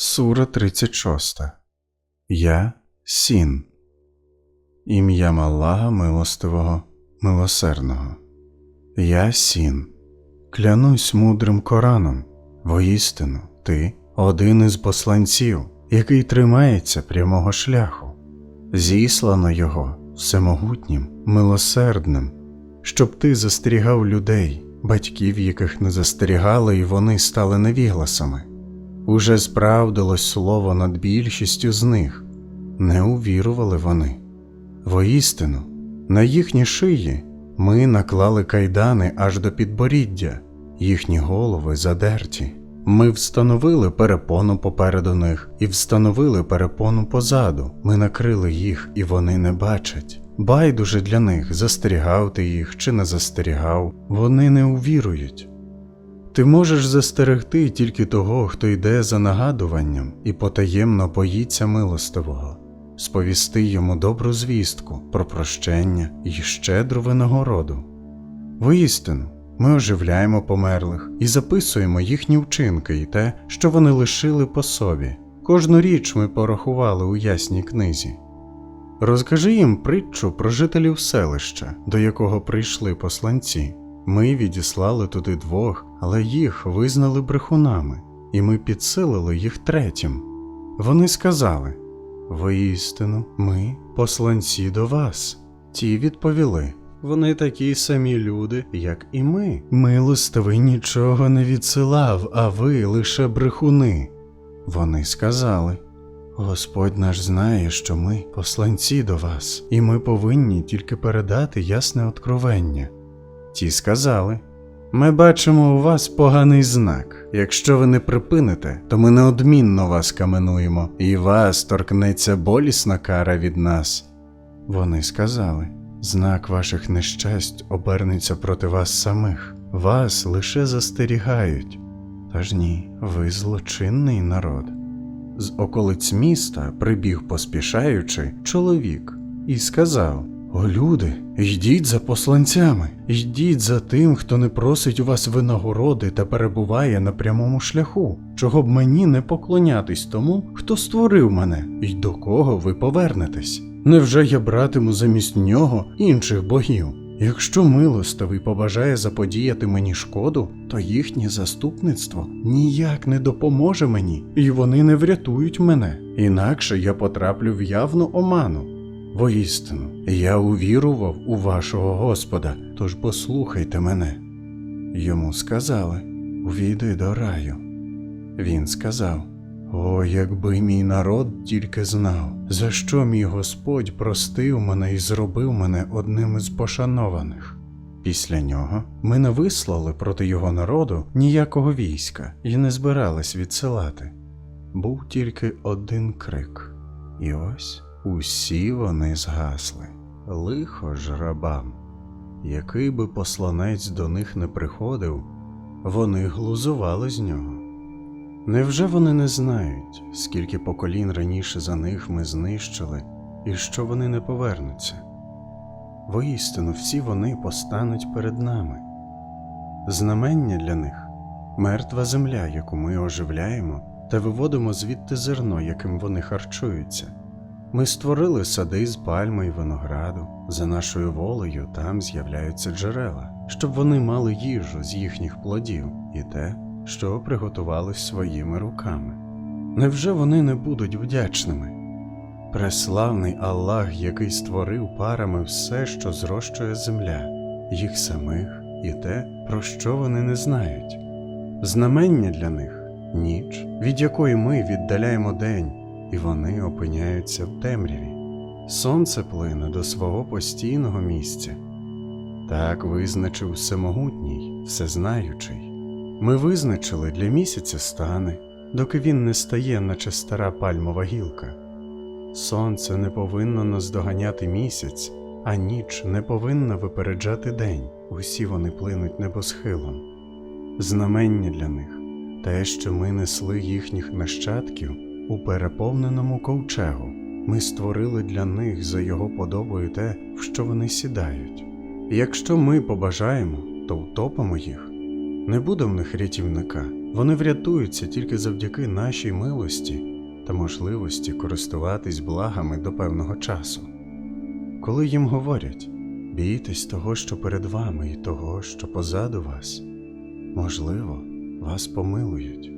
Сура 36. Я Сін. Ім'ям Аллаха милостивого, милосердного. Я Сін. Клянусь мудрим Кораном. Воістину, ти один із посланців, який тримається прямого шляху. Зіслано його всемогутнім, милосердним, щоб ти застерігав людей, батьків, яких не застерігали, і вони стали невігласами. Уже справдилось слово над більшістю з них, не увірували вони. Воістину, на їхні шиї ми наклали кайдани аж до підборіддя, їхні голови задерті. Ми встановили перепону попереду них і встановили перепону позаду. Ми накрили їх, і вони не бачать. Байдуже для них, застерігав ти їх чи не застерігав, вони не увірують. Ти можеш застерегти тільки того, хто йде за нагадуванням і потаємно боїться милостивого, сповісти йому добру звістку про прощення і щедру винагороду. Воістину, ми оживляємо померлих і записуємо їхні вчинки і те, що вони лишили по собі. Кожну річ ми порахували у ясній книзі. Розкажи їм притчу про жителів селища, до якого прийшли посланці. Ми відіслали туди двох, але їх визнали брехунами, і ми підсилили їх третім. Вони сказали Воістину, ми посланці до вас. Ті відповіли вони такі самі люди, як і ми. Милостивий нічого не відсилав, а ви лише брехуни. Вони сказали Господь наш знає, що ми посланці до вас, і ми повинні тільки передати ясне откровення. Ті сказали Ми бачимо у вас поганий знак. Якщо ви не припините, то ми неодмінно вас каменуємо, і вас торкнеться болісна кара від нас. Вони сказали Знак ваших нещасть обернеться проти вас самих, вас лише застерігають. Та ж ні, ви злочинний народ. З околиць міста прибіг поспішаючи чоловік і сказав О, люди, йдіть за посланцями, йдіть за тим, хто не просить у вас винагороди та перебуває на прямому шляху, чого б мені не поклонятись тому, хто створив мене, і до кого ви повернетесь. Невже я братиму замість нього інших богів? Якщо милостивий побажає заподіяти мені шкоду, то їхнє заступництво ніяк не допоможе мені, і вони не врятують мене, інакше я потраплю в явну оману. Воістину, я увірував у вашого Господа, тож послухайте мене. Йому сказали Увійди до раю. Він сказав О, якби мій народ тільки знав, за що мій Господь простив мене і зробив мене одним із пошанованих. Після нього ми не вислали проти його народу ніякого війська і не збирались відсилати. Був тільки один крик, і ось усі вони згасли. Лихо ж рабам. Який би посланець до них не приходив, вони глузували з нього. Невже вони не знають, скільки поколінь раніше за них ми знищили, і що вони не повернуться? Воістину всі вони постануть перед нами. Знамення для них мертва земля, яку ми оживляємо, та виводимо звідти зерно, яким вони харчуються. Ми створили сади з пальми й винограду, за нашою волею там з'являються джерела, щоб вони мали їжу з їхніх плодів і те, що приготували своїми руками. Невже вони не будуть вдячними? Преславний Аллах, який створив парами все, що зрощує земля, їх самих і те, про що вони не знають. Знамення для них ніч, від якої ми віддаляємо день, і вони опиняються в темряві. Сонце плине до свого постійного місця. Так визначив всемогутній, всезнаючий. Ми визначили для місяця стани, доки він не стає, наче стара пальмова гілка. Сонце не повинно наздоганяти місяць, а ніч не повинна випереджати день. Усі вони плинуть небосхилом. Знамення для них те, що ми несли їхніх нащадків у переповненому ковчегу. Ми створили для них за його подобою те, в що вони сідають. І якщо ми побажаємо, то втопимо їх. Не буде в них рятівника, Вони врятуються тільки завдяки нашій милості та можливості користуватись благами до певного часу. Коли їм говорять бійтесь того, що перед вами, і того, що позаду вас, можливо, вас помилують.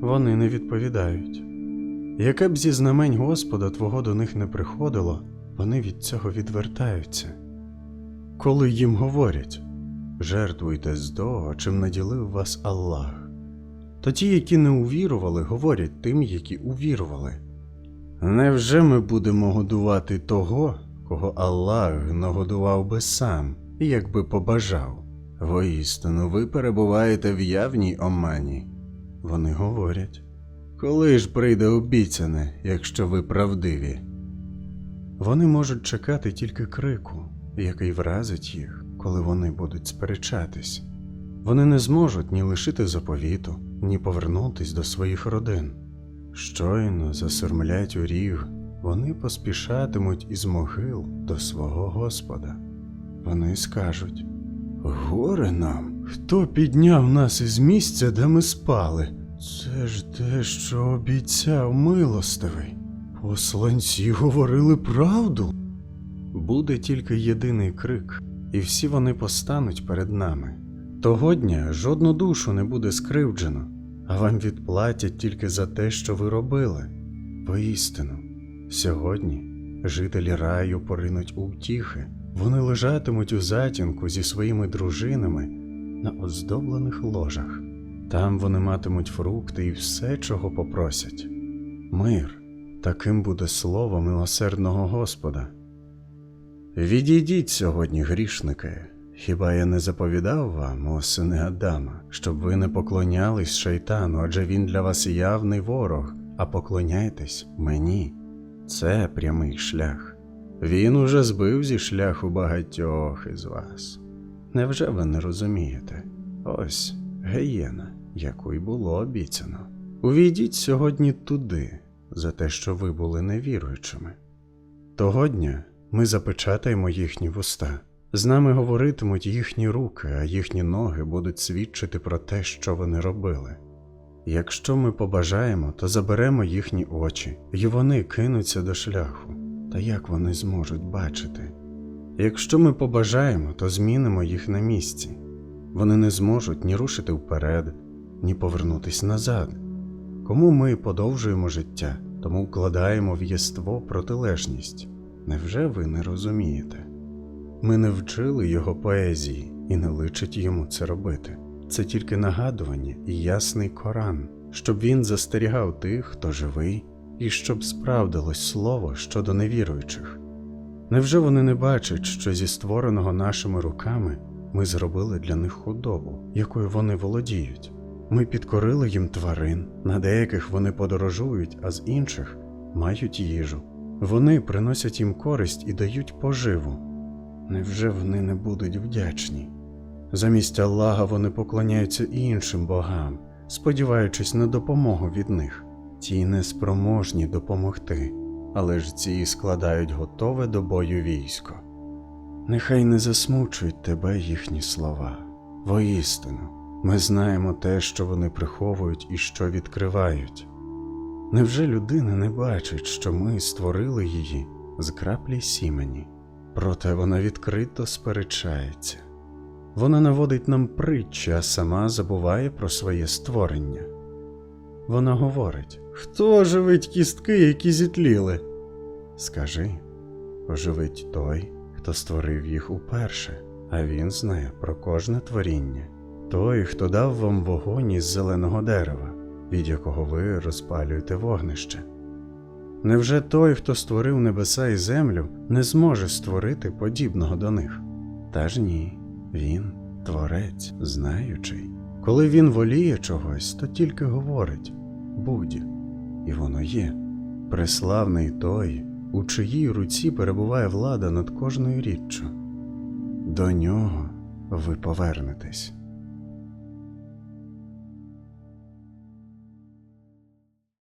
Вони не відповідають. Яке б зі знамень Господа Твого до них не приходило, вони від цього відвертаються. Коли їм говорять жертвуйте з того, чим наділив вас Аллах, то ті, які не увірували, говорять тим, які увірували. Невже ми будемо годувати того, кого Аллах нагодував би сам, якби побажав? Воістину, ви перебуваєте в явній омані. Вони говорять, коли ж прийде обіцяне, якщо ви правдиві? Вони можуть чекати тільки крику, який вразить їх, коли вони будуть сперечатись. Вони не зможуть ні лишити заповіту, ні повернутись до своїх родин. Щойно засурмлять у ріг, вони поспішатимуть із могил до свого Господа. Вони скажуть: Горе нам, хто підняв нас із місця, де ми спали? Це ж те, що обіцяв милостивий. Посланці говорили правду. Буде тільки єдиний крик, і всі вони постануть перед нами. Того дня жодну душу не буде скривджено, а вам відплатять тільки за те, що ви робили. Воістину, сьогодні жителі раю поринуть у втіхи, вони лежатимуть у затінку зі своїми дружинами на оздоблених ложах. Там вони матимуть фрукти і все, чого попросять. Мир, таким буде слово милосердного Господа. Відійдіть сьогодні, грішники. Хіба я не заповідав вам, о сини Адама, щоб ви не поклонялись шайтану, адже він для вас явний ворог, а поклоняйтесь мені. Це прямий шлях. Він уже збив зі шляху багатьох із вас. Невже ви не розумієте? Ось геєна, яку й було обіцяно. Увійдіть сьогодні туди, за те, що ви були невіруючими. Того дня ми запечатаємо їхні вуста. З нами говоритимуть їхні руки, а їхні ноги будуть свідчити про те, що вони робили. Якщо ми побажаємо, то заберемо їхні очі, і вони кинуться до шляху. Та як вони зможуть бачити? Якщо ми побажаємо, то змінимо їх на місці. Вони не зможуть ні рушити вперед, ні повернутись назад. Кому ми подовжуємо життя, тому вкладаємо в єство протилежність. Невже ви не розумієте? Ми не вчили його поезії і не личить йому це робити. Це тільки нагадування і ясний Коран, щоб він застерігав тих, хто живий, і щоб справдилось слово щодо невіруючих. Невже вони не бачать, що зі створеного нашими руками ми зробили для них худобу, якою вони володіють? Ми підкорили їм тварин, на деяких вони подорожують, а з інших мають їжу. Вони приносять їм користь і дають поживу. Невже вони не будуть вдячні? Замість Аллаха вони поклоняються іншим богам, сподіваючись на допомогу від них. Ті неспроможні допомогти, але ж ці складають готове до бою військо. Нехай не засмучують тебе їхні слова. Воістину, ми знаємо те, що вони приховують і що відкривають. Невже людина не бачить, що ми створили її з краплі сімені? Проте вона відкрито сперечається. Вона наводить нам притчі, а сама забуває про своє створення. Вона говорить: Хто оживить кістки, які зітліли? Скажи, оживить той, хто створив їх уперше, а він знає про кожне творіння, той, хто дав вам вогонь із зеленого дерева, від якого ви розпалюєте вогнище. Невже той, хто створив небеса і землю, не зможе створити подібного до них? Та ж ні, він творець, знаючий. Коли він воліє чогось, то тільки говорить будь, і воно є. Преславний той, у чиїй руці перебуває влада над кожною річчю. До нього ви повернетесь.